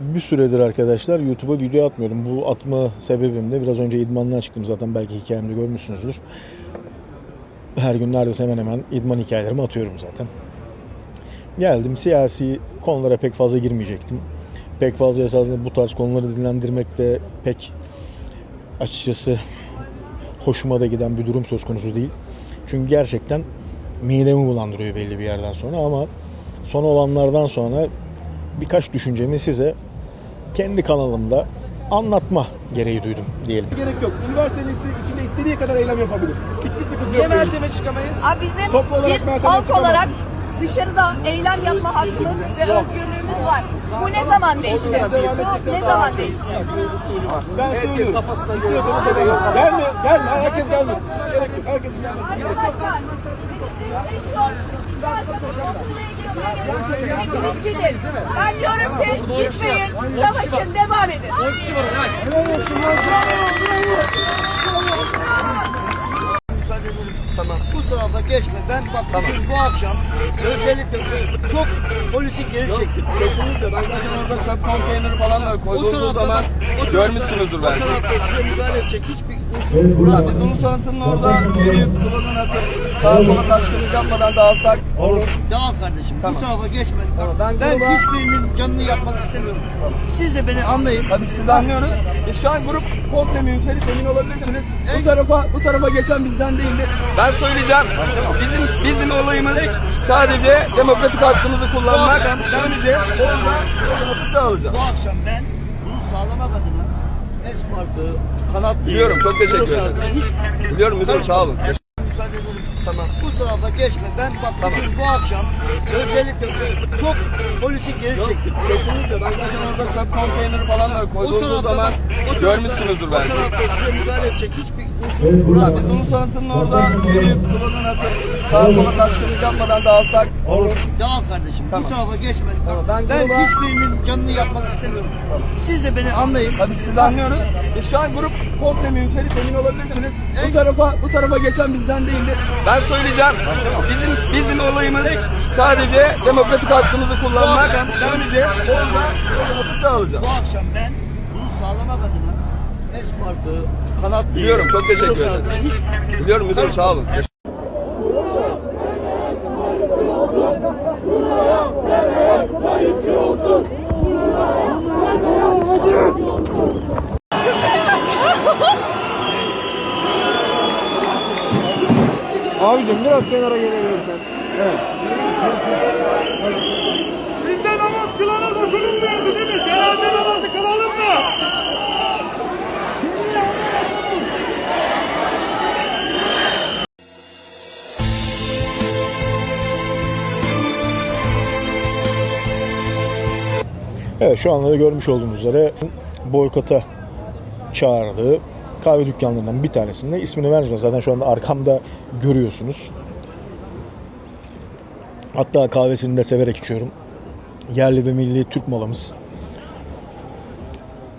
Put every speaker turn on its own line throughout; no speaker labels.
Bir süredir arkadaşlar YouTube'a video atmıyorum. Bu atma sebebim de biraz önce idmandan çıktım zaten belki hikayemde görmüşsünüzdür. Her gün neredeyse hemen hemen idman hikayelerimi atıyorum zaten. Geldim siyasi konulara pek fazla girmeyecektim. Pek fazla esasında bu tarz konuları dinlendirmek de pek açıkçası hoşuma da giden bir durum söz konusu değil. Çünkü gerçekten midemi bulandırıyor belli bir yerden sonra ama son olanlardan sonra birkaç düşüncemi size kendi kanalımda anlatma gereği duydum diyelim.
Gerek yok. Üniversitenin içinde istediği kadar eylem yapabilir. Hiçbir sıkıntı yok.
Mertebe çıkamayız?
Abi bizim
Toplu olarak
bir halk olarak dışarıda eylem yapma hakkımız ve özgürlüğümüz var. Bu ne zaman değişti? Bu ne zaman değişti?
Ben söylüyorum. Da yok. Gelme, gelme. Herkes gelmesin. Gerek yok. Herkesin gelmesi gerek yok.
Ben diyorum ki gitmeyin, savaşın, devam edin.
müsaade ederim. Tamam. Bu tarafa geçme. Ben bak bugün bu akşam özellikle çok polisi geri çektim.
Kesinlikle. Ben zaten orada çöp konteyneri falan da
O
koyduğumuz zaman
o
görmüşsünüzdür
O
belki.
tarafta size müdahale edecek hiçbir burada.
biz Ulu Sanat'ın orada yürüyüp slogan atıp sağa sola taşkınlık yapmadan dağılsak olur.
Dağıl kardeşim.
Tamam.
Bu tarafa geçme. Bak,
Tamam, ben
ben
gruba-
hiçbirinin canını yakmak istemiyorum. Siz de beni anlayın.
Tabii siz anlıyoruz. Biz şu an grup komple münferit emin olabilirsiniz. Bu tarafa bu tarafa geçen bizden değildi. Ben söyleyeceğim. Bizim bizim olayımız sadece demokratik hakkımızı kullanmak.
akşam ben-
Döneceğiz. Orada atıp dağılacağız.
Bu akşam ben bunu sağlamak adına Esmark'ı kanat
Biliyorum, çok teşekkür ederim. Biliyorum müdürüm sağ olun.
müsaade ederim. Tamam. Bu tarafa geçme. Ben bak bugün bu akşam özellikle çok polisi geri çektim.
Kesinlikle. Ben zaten orada çöp konteyneri falan da
O
koyduğumuz
tarafta
zaman
bak, o tarafta-
görmüşsünüzdür
O
belki.
tarafta size müdahale edecek hiçbir unsur
biz Ulu Sanat'ın orada yürüyüp slogan atıp sağa sola taşkınlık yapmadan dağılsak olur.
Dağıl kardeşim.
Tamam.
Bu tarafa geçme.
Tamam,
ben
ben gruba-
hiçbirinin canını yakmak istemiyorum. Siz de beni anlayın.
Tabii siz anlıyoruz. Biz şu an grup komple münferit emin olabilirsiniz.
En-
Bu tarafa bu tarafa geçen bizden değildi. Ben söyleyeceğim. Bizim bizim olayımız sadece demokratik hakkımızı kullanmak.
akşam ben-
Döneceğiz. Orada atıp dağılacağız.
Bu akşam ben bunu sağlamak adına Esmark'ı kanat
Biliyorum, çok teşekkür ederim. Biliyorum müdürüm sağ olun.
Abicim biraz kenara gelebilirsen. Evet.
Bizde namaz kılana dokunulmuyordu değil mi? Cenaze namazı kılalım mı?
Evet şu anda da görmüş olduğunuz üzere boykota çağırdığı kahve dükkanlarından bir tanesinde ismini vermeyeceğim. Zaten şu anda arkamda görüyorsunuz. Hatta kahvesini de severek içiyorum. Yerli ve milli Türk malımız.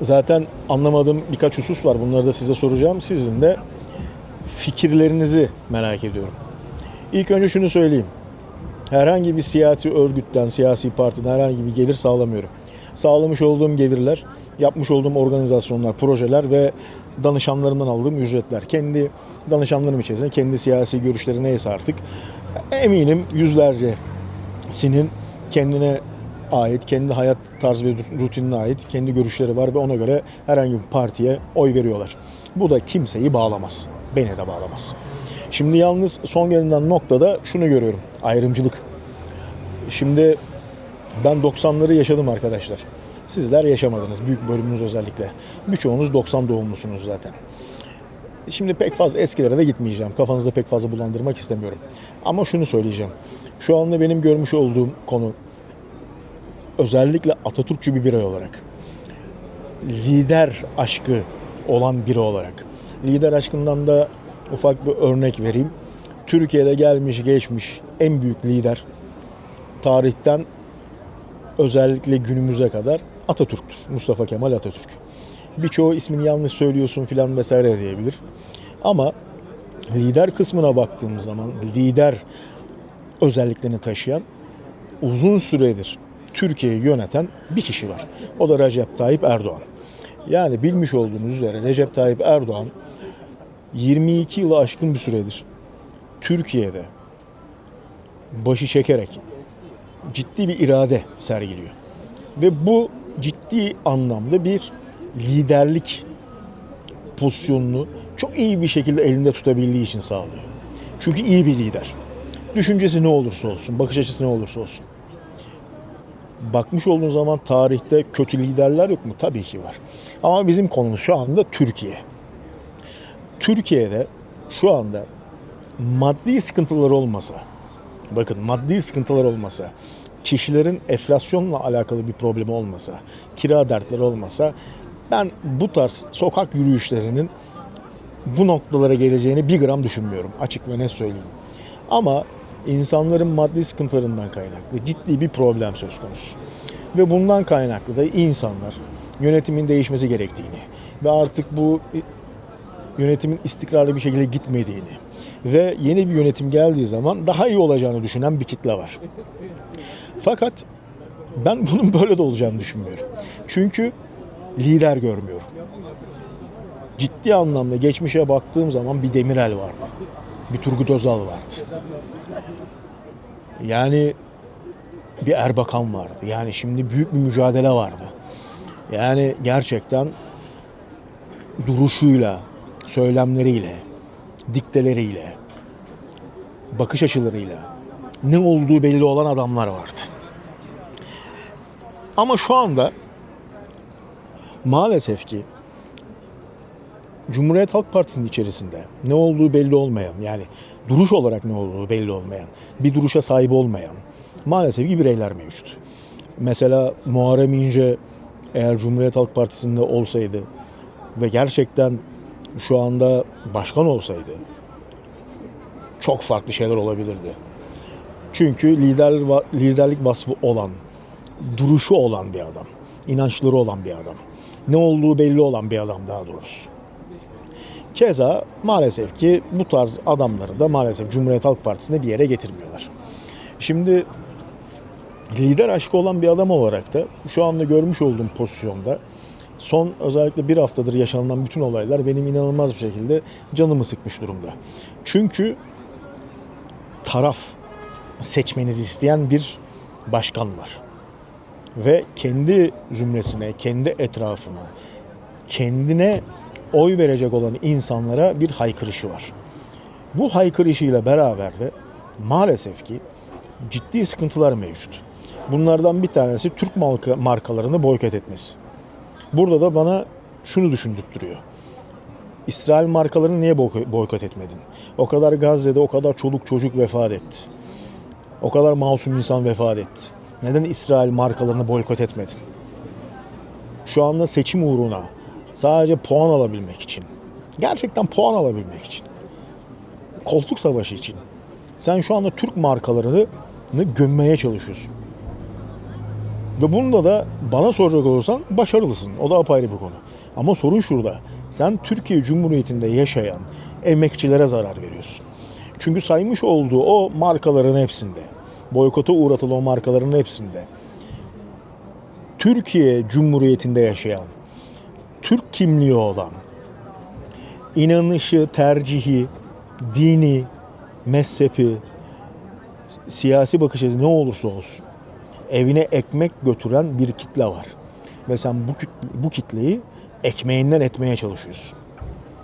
Zaten anlamadığım birkaç husus var. Bunları da size soracağım. Sizin de fikirlerinizi merak ediyorum. İlk önce şunu söyleyeyim. Herhangi bir siyasi örgütten, siyasi partiden herhangi bir gelir sağlamıyorum. Sağlamış olduğum gelirler, yapmış olduğum organizasyonlar, projeler ve danışanlarımdan aldığım ücretler. Kendi danışanlarım içerisinde kendi siyasi görüşleri neyse artık eminim yüzlercesinin kendine ait, kendi hayat tarzı ve rutinine ait kendi görüşleri var ve ona göre herhangi bir partiye oy veriyorlar. Bu da kimseyi bağlamaz. Beni de bağlamaz. Şimdi yalnız son gelinen noktada şunu görüyorum. Ayrımcılık. Şimdi ben 90'ları yaşadım arkadaşlar. Sizler yaşamadınız. Büyük bölümünüz özellikle. Birçoğunuz 90 doğumlusunuz zaten. Şimdi pek fazla eskilere de gitmeyeceğim. Kafanızda pek fazla bulandırmak istemiyorum. Ama şunu söyleyeceğim. Şu anda benim görmüş olduğum konu özellikle Atatürkçü bir birey olarak lider aşkı olan biri olarak. Lider aşkından da ufak bir örnek vereyim. Türkiye'de gelmiş geçmiş en büyük lider tarihten özellikle günümüze kadar Atatürk'tür. Mustafa Kemal Atatürk. Birçoğu ismini yanlış söylüyorsun filan vesaire diyebilir. Ama lider kısmına baktığımız zaman lider özelliklerini taşıyan uzun süredir Türkiye'yi yöneten bir kişi var. O da Recep Tayyip Erdoğan. Yani bilmiş olduğunuz üzere Recep Tayyip Erdoğan 22 yılı aşkın bir süredir Türkiye'de başı çekerek ciddi bir irade sergiliyor. Ve bu ciddi anlamda bir liderlik pozisyonunu çok iyi bir şekilde elinde tutabildiği için sağlıyor. Çünkü iyi bir lider. Düşüncesi ne olursa olsun, bakış açısı ne olursa olsun. Bakmış olduğun zaman tarihte kötü liderler yok mu? Tabii ki var. Ama bizim konumuz şu anda Türkiye. Türkiye'de şu anda maddi sıkıntılar olmasa, bakın maddi sıkıntılar olmasa, kişilerin enflasyonla alakalı bir problemi olmasa, kira dertleri olmasa ben bu tarz sokak yürüyüşlerinin bu noktalara geleceğini bir gram düşünmüyorum. Açık ve net söyleyeyim. Ama insanların maddi sıkıntılarından kaynaklı ciddi bir problem söz konusu. Ve bundan kaynaklı da insanlar yönetimin değişmesi gerektiğini ve artık bu yönetimin istikrarlı bir şekilde gitmediğini ve yeni bir yönetim geldiği zaman daha iyi olacağını düşünen bir kitle var. Fakat ben bunun böyle de olacağını düşünmüyorum. Çünkü lider görmüyorum. Ciddi anlamda geçmişe baktığım zaman bir Demirel vardı. Bir Turgut Özal vardı. Yani bir Erbakan vardı. Yani şimdi büyük bir mücadele vardı. Yani gerçekten duruşuyla, söylemleriyle, dikteleriyle, bakış açılarıyla ne olduğu belli olan adamlar vardı. Ama şu anda maalesef ki Cumhuriyet Halk Partisi'nin içerisinde ne olduğu belli olmayan yani duruş olarak ne olduğu belli olmayan, bir duruşa sahip olmayan maalesef ki bireyler mevcut. Mesela Muharrem İnce eğer Cumhuriyet Halk Partisi'nde olsaydı ve gerçekten şu anda başkan olsaydı çok farklı şeyler olabilirdi. Çünkü lider liderlik vasfı olan, duruşu olan bir adam, inançları olan bir adam, ne olduğu belli olan bir adam daha doğrusu. Keza maalesef ki bu tarz adamları da maalesef Cumhuriyet Halk Partisi'ne bir yere getirmiyorlar. Şimdi lider aşkı olan bir adam olarak da şu anda görmüş olduğum pozisyonda son özellikle bir haftadır yaşanılan bütün olaylar benim inanılmaz bir şekilde canımı sıkmış durumda. Çünkü taraf seçmenizi isteyen bir başkan var. Ve kendi zümresine, kendi etrafına, kendine oy verecek olan insanlara bir haykırışı var. Bu haykırışıyla beraber de maalesef ki ciddi sıkıntılar mevcut. Bunlardan bir tanesi Türk marka, markalarını boykot etmesi. Burada da bana şunu düşündürtüyor. İsrail markalarını niye boy- boykot etmedin? O kadar Gazze'de o kadar çoluk çocuk vefat etti. O kadar masum insan vefat etti. Neden İsrail markalarını boykot etmedin? Şu anda seçim uğruna sadece puan alabilmek için, gerçekten puan alabilmek için, koltuk savaşı için sen şu anda Türk markalarını gömmeye çalışıyorsun. Ve bunda da bana soracak olursan başarılısın. O da apayrı bir konu. Ama sorun şurada. Sen Türkiye Cumhuriyeti'nde yaşayan emekçilere zarar veriyorsun. Çünkü saymış olduğu o markaların hepsinde, boykota uğratılı o markaların hepsinde Türkiye Cumhuriyeti'nde yaşayan, Türk kimliği olan, inanışı, tercihi, dini, mezhepi, siyasi bakış açısı ne olursa olsun evine ekmek götüren bir kitle var. Ve sen bu, kütle, bu kitleyi ekmeğinden etmeye çalışıyorsun.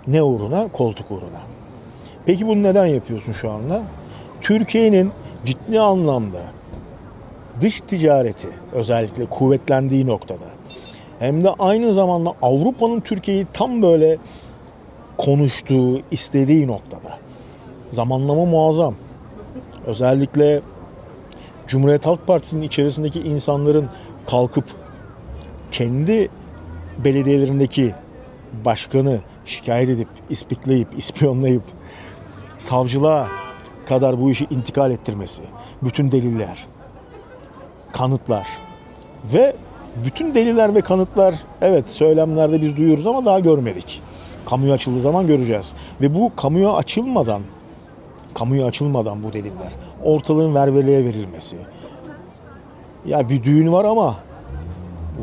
Ne uğruna? Koltuk uğruna. Peki bunu neden yapıyorsun şu anda? Türkiye'nin ciddi anlamda dış ticareti özellikle kuvvetlendiği noktada hem de aynı zamanda Avrupa'nın Türkiye'yi tam böyle konuştuğu, istediği noktada. Zamanlama muazzam. Özellikle Cumhuriyet Halk Partisi'nin içerisindeki insanların kalkıp kendi belediyelerindeki başkanı şikayet edip, ispikleyip, ispiyonlayıp savcılığa kadar bu işi intikal ettirmesi, bütün deliller, kanıtlar ve bütün deliller ve kanıtlar evet söylemlerde biz duyuyoruz ama daha görmedik. Kamuya açıldığı zaman göreceğiz. Ve bu kamuya açılmadan kamuya açılmadan bu deliller ortalığın verveliye verilmesi, Ya bir düğün var ama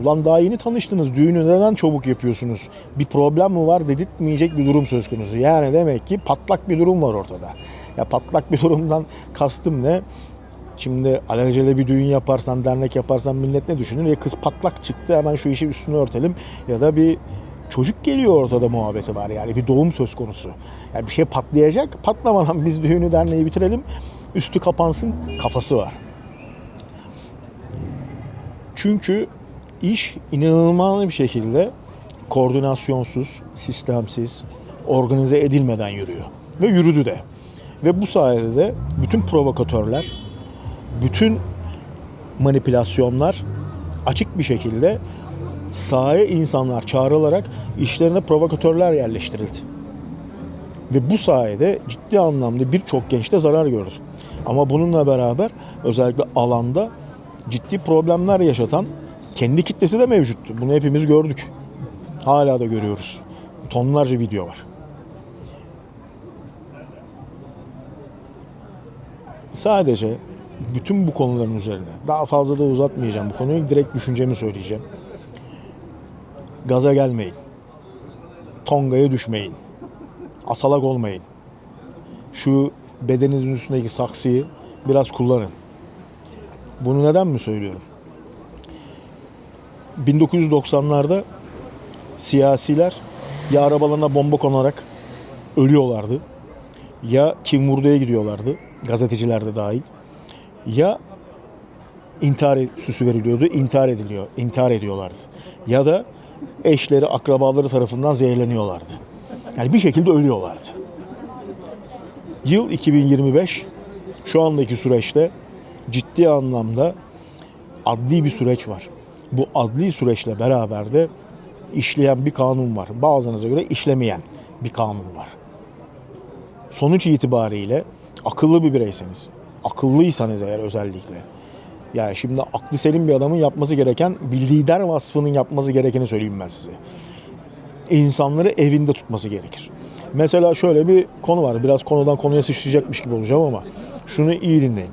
ulan daha yeni tanıştınız. Düğünü neden çabuk yapıyorsunuz? Bir problem mi var dedirtmeyecek bir durum söz konusu. Yani demek ki patlak bir durum var ortada. Ya patlak bir durumdan kastım ne? Şimdi alelacele bir düğün yaparsan, dernek yaparsan millet ne düşünür? Ya kız patlak çıktı hemen şu işi üstüne örtelim. Ya da bir çocuk geliyor ortada muhabbeti var. Yani bir doğum söz konusu. Yani bir şey patlayacak. Patlamadan biz düğünü derneği bitirelim. Üstü kapansın kafası var. Çünkü iş inanılmaz bir şekilde koordinasyonsuz, sistemsiz, organize edilmeden yürüyor. Ve yürüdü de. Ve bu sayede de bütün provokatörler, bütün manipülasyonlar açık bir şekilde sahaya insanlar çağrılarak işlerine provokatörler yerleştirildi. Ve bu sayede ciddi anlamda birçok genç de zarar gördü. Ama bununla beraber özellikle alanda ciddi problemler yaşatan kendi kitlesi de mevcuttu. Bunu hepimiz gördük. Hala da görüyoruz. Tonlarca video var. Sadece bütün bu konuların üzerine daha fazla da uzatmayacağım bu konuyu. Direkt düşüncemi söyleyeceğim. Gaza gelmeyin. Tongaya düşmeyin. Asalak olmayın. Şu bedeninizin üstündeki saksıyı biraz kullanın. Bunu neden mi söylüyorum? 1990'larda siyasiler ya arabalarına bomba konarak ölüyorlardı. Ya kim vurduya gidiyorlardı. Gazeteciler de dahil. Ya intihar süsü veriliyordu. intihar ediliyor. intihar ediyorlardı. Ya da eşleri, akrabaları tarafından zehirleniyorlardı. Yani bir şekilde ölüyorlardı. Yıl 2025 şu andaki süreçte ciddi anlamda adli bir süreç var. Bu adli süreçle beraber de işleyen bir kanun var. Bazılarınıza göre işlemeyen bir kanun var. Sonuç itibariyle akıllı bir bireyseniz, akıllıysanız eğer özellikle, yani şimdi aklı selim bir adamın yapması gereken, bir lider vasfının yapması gerekeni söyleyeyim ben size. İnsanları evinde tutması gerekir. Mesela şöyle bir konu var. Biraz konudan konuya sıçrayacakmış gibi olacağım ama şunu iyi dinleyin.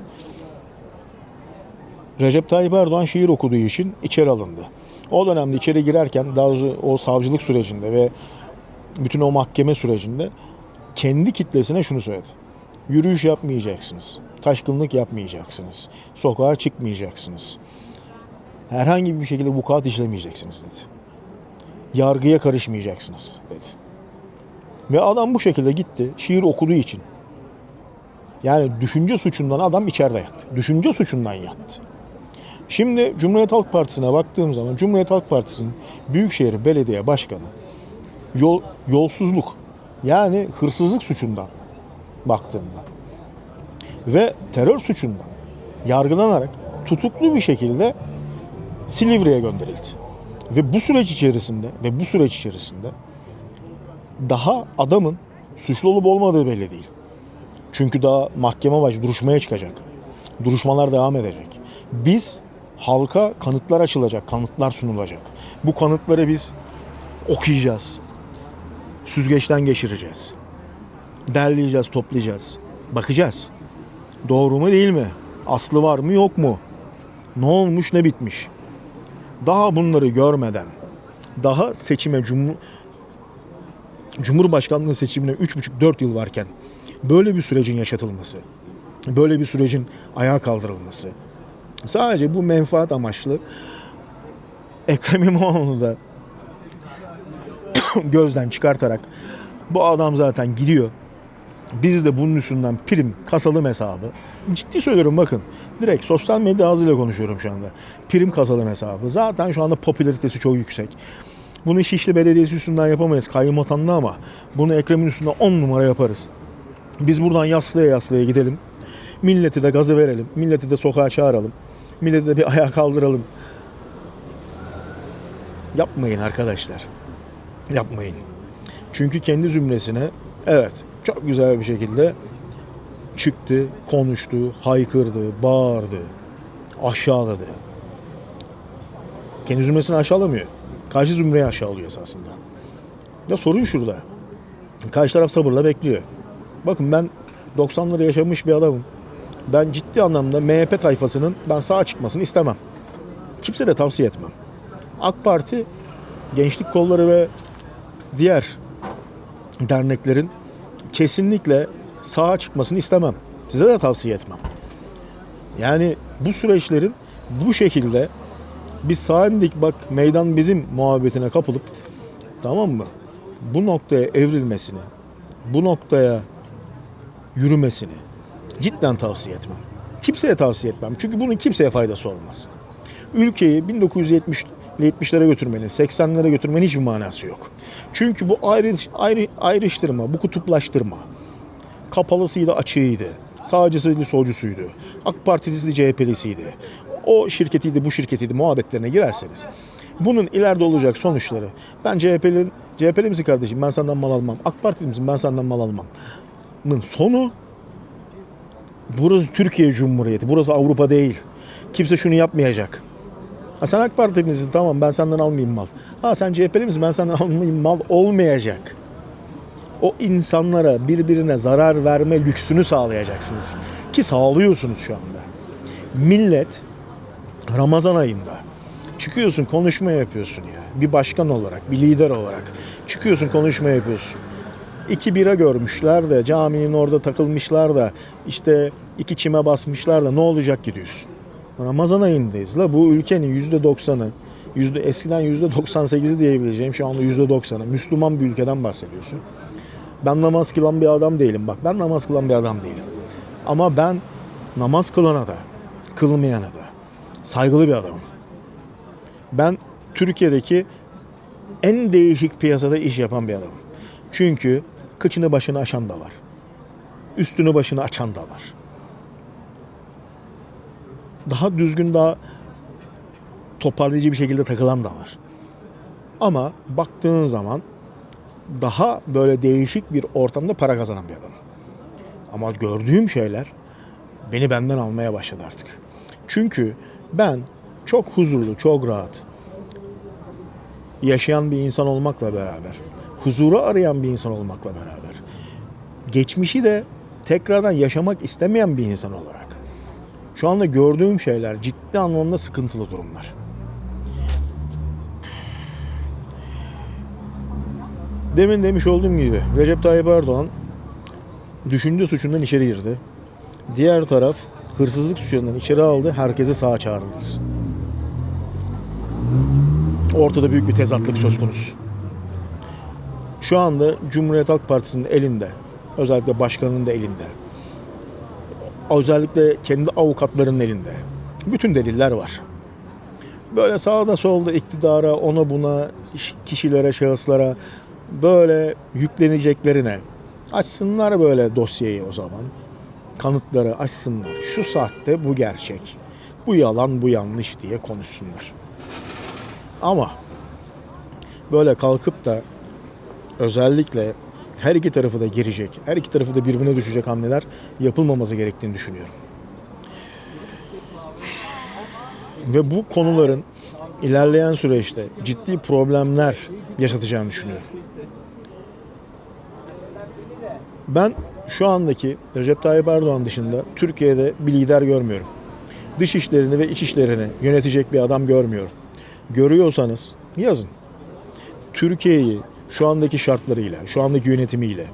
Recep Tayyip Erdoğan şiir okuduğu için içeri alındı. O dönemde içeri girerken daha o savcılık sürecinde ve bütün o mahkeme sürecinde kendi kitlesine şunu söyledi. Yürüyüş yapmayacaksınız. Taşkınlık yapmayacaksınız. Sokağa çıkmayacaksınız. Herhangi bir şekilde vukuat işlemeyeceksiniz dedi. Yargıya karışmayacaksınız dedi. Ve adam bu şekilde gitti. Şiir okuduğu için. Yani düşünce suçundan adam içeride yattı. Düşünce suçundan yattı. Şimdi Cumhuriyet Halk Partisi'ne baktığım zaman Cumhuriyet Halk Partisi'nin Büyükşehir Belediye Başkanı yol, yolsuzluk yani hırsızlık suçundan baktığında ve terör suçundan yargılanarak tutuklu bir şekilde Silivri'ye gönderildi. Ve bu süreç içerisinde ve bu süreç içerisinde daha adamın suçlu olup olmadığı belli değil. Çünkü daha mahkeme baş duruşmaya çıkacak. Duruşmalar devam edecek. Biz halka kanıtlar açılacak, kanıtlar sunulacak. Bu kanıtları biz okuyacağız. Süzgeçten geçireceğiz. Derleyeceğiz, toplayacağız. Bakacağız. Doğru mu değil mi? Aslı var mı yok mu? Ne olmuş ne bitmiş? Daha bunları görmeden, daha seçime Cumhur Cumhurbaşkanlığı seçimine 3,5-4 yıl varken böyle bir sürecin yaşatılması, böyle bir sürecin ayağa kaldırılması, sadece bu menfaat amaçlı Ekrem İmamoğlu'nu da gözden çıkartarak bu adam zaten gidiyor. Biz de bunun üstünden prim kasalım hesabı. Ciddi söylüyorum bakın. Direkt sosyal medya ağzıyla konuşuyorum şu anda. Prim kasalım hesabı. Zaten şu anda popülaritesi çok yüksek. Bunu Şişli Belediyesi üstünden yapamayız kayyum atanlı ama bunu Ekrem'in üstünde 10 numara yaparız. Biz buradan yaslaya yaslaya gidelim. Milleti de gazı verelim. Milleti de sokağa çağıralım. Milleti de bir ayağa kaldıralım. Yapmayın arkadaşlar. Yapmayın. Çünkü kendi zümresine evet çok güzel bir şekilde çıktı, konuştu, haykırdı, bağırdı, aşağıladı. Kendi zümresini aşağılamıyor. Karşı zümreyi aşağılıyor esasında. Ya sorun şurada. Karşı taraf sabırla bekliyor. Bakın ben 90'ları yaşamış bir adamım. Ben ciddi anlamda MHP tayfasının ben sağa çıkmasını istemem. Kimse de tavsiye etmem. AK Parti gençlik kolları ve diğer derneklerin kesinlikle sağa çıkmasını istemem. Size de tavsiye etmem. Yani bu süreçlerin bu şekilde biz sağa indik bak meydan bizim muhabbetine kapılıp tamam mı? Bu noktaya evrilmesini, bu noktaya yürümesini cidden tavsiye etmem. Kimseye tavsiye etmem. Çünkü bunun kimseye faydası olmaz. Ülkeyi 1970 70'lere götürmenin, 80'lere götürmenin hiçbir manası yok. Çünkü bu ayrı, ayrı, ayrıştırma, bu kutuplaştırma, kapalısıydı, açığıydı, sağcısıydı, solcusuydu, AK Partilisiydi, CHP'lisiydi, o şirketiydi, bu şirketiydi muhabbetlerine girerseniz bunun ileride olacak sonuçları ben CHP'linin CHP'li misin kardeşim ben senden mal almam, AK Partili misin ben senden mal almam sonu burası Türkiye Cumhuriyeti, burası Avrupa değil. Kimse şunu yapmayacak. Ha sen AK Parti misin? Tamam ben senden almayayım mal. Ha sen CHP'li misin? Ben senden almayayım mal olmayacak. O insanlara birbirine zarar verme lüksünü sağlayacaksınız. Ki sağlıyorsunuz şu anda. Millet Ramazan ayında çıkıyorsun konuşma yapıyorsun ya. Bir başkan olarak, bir lider olarak çıkıyorsun konuşma yapıyorsun. İki bira görmüşler de caminin orada takılmışlar da işte iki çime basmışlar da ne olacak ki diyorsun. Ramazan ayındayız la bu ülkenin yüzde doksanı yüzde eskiden yüzde 98'i diyebileceğim şu anda yüzde doksanı Müslüman bir ülkeden bahsediyorsun. Ben namaz kılan bir adam değilim bak ben namaz kılan bir adam değilim. Ama ben namaz kılana da kılmayana da saygılı bir adamım. Ben Türkiye'deki en değişik piyasada iş yapan bir adamım. Çünkü kıçını başını aşan da var. Üstünü başını açan da var. Daha düzgün daha toparlayıcı bir şekilde takılan da var. Ama baktığın zaman daha böyle değişik bir ortamda para kazanan bir adam. Ama gördüğüm şeyler beni benden almaya başladı artık. Çünkü ben çok huzurlu, çok rahat yaşayan bir insan olmakla beraber, huzuru arayan bir insan olmakla beraber, geçmişi de tekrardan yaşamak istemeyen bir insan olarak şu anda gördüğüm şeyler ciddi anlamda sıkıntılı durumlar. Demin demiş olduğum gibi Recep Tayyip Erdoğan düşünce suçundan içeri girdi. Diğer taraf hırsızlık suçundan içeri aldı. Herkesi sağa çağırdınız. Ortada büyük bir tezatlık söz konusu. Şu anda Cumhuriyet Halk Partisi'nin elinde, özellikle başkanının da elinde, özellikle kendi avukatlarının elinde bütün deliller var. Böyle sağda solda iktidara, ona buna, kişilere, şahıslara böyle yükleneceklerine açsınlar böyle dosyayı o zaman. Kanıtları açsınlar. Şu sahte, bu gerçek. Bu yalan, bu yanlış diye konuşsunlar. Ama böyle kalkıp da özellikle her iki tarafı da girecek, her iki tarafı da birbirine düşecek hamleler yapılmaması gerektiğini düşünüyorum. Ve bu konuların ilerleyen süreçte ciddi problemler yaşatacağını düşünüyorum. Ben şu andaki Recep Tayyip Erdoğan dışında Türkiye'de bir lider görmüyorum. Dış işlerini ve iç işlerini yönetecek bir adam görmüyorum. Görüyorsanız yazın. Türkiye'yi şu andaki şartlarıyla, şu andaki yönetimiyle,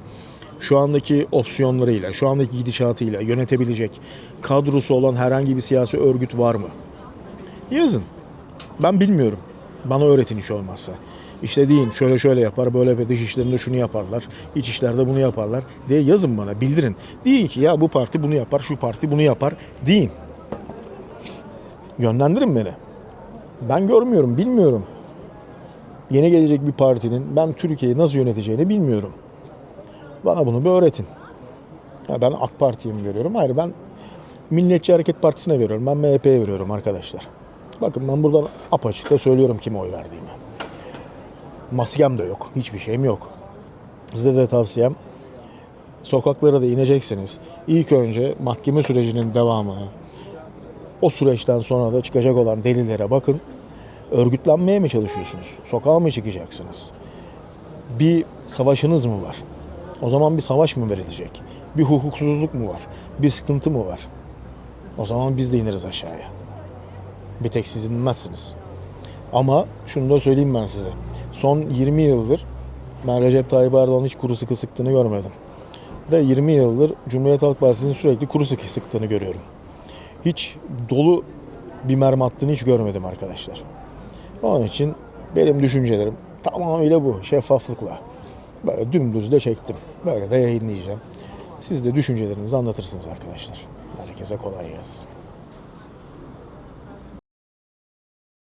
şu andaki opsiyonlarıyla, şu andaki gidişatıyla yönetebilecek kadrosu olan herhangi bir siyasi örgüt var mı? Yazın. Ben bilmiyorum. Bana öğretin hiç olmazsa. İşte deyin şöyle şöyle yapar, böyle bir dış işlerinde şunu yaparlar, iç işlerde bunu yaparlar diye yazın bana, bildirin. Deyin ki ya bu parti bunu yapar, şu parti bunu yapar deyin. Yönlendirin beni. Ben görmüyorum, bilmiyorum. Yeni gelecek bir partinin ben Türkiye'yi nasıl yöneteceğini bilmiyorum. Bana bunu bir öğretin. Ya ben AK Parti'yi mi veriyorum? Hayır ben Milliyetçi Hareket Partisi'ne veriyorum. Ben MHP'ye veriyorum arkadaşlar. Bakın ben buradan apaçıkta söylüyorum kime oy verdiğimi. Maskem de yok. Hiçbir şeyim yok. Size de tavsiyem sokaklara da ineceksiniz. İlk önce mahkeme sürecinin devamını, o süreçten sonra da çıkacak olan delillere bakın. Örgütlenmeye mi çalışıyorsunuz? Sokağa mı çıkacaksınız? Bir savaşınız mı var? O zaman bir savaş mı verilecek? Bir hukuksuzluk mu var? Bir sıkıntı mı var? O zaman biz de ineriz aşağıya. Bir tek siz inmezsiniz. Ama şunu da söyleyeyim ben size. Son 20 yıldır ben Recep Tayyip Erdoğan'ın hiç kuru sıkı sıktığını görmedim. Ve 20 yıldır Cumhuriyet Halk Partisi'nin sürekli kuru sıkı sıktığını görüyorum. Hiç dolu bir mermi attığını hiç görmedim arkadaşlar. Onun için benim düşüncelerim tamamıyla bu şeffaflıkla. Böyle dümdüz de çektim. Böyle de yayınlayacağım. Siz de düşüncelerinizi anlatırsınız arkadaşlar. Herkese kolay gelsin.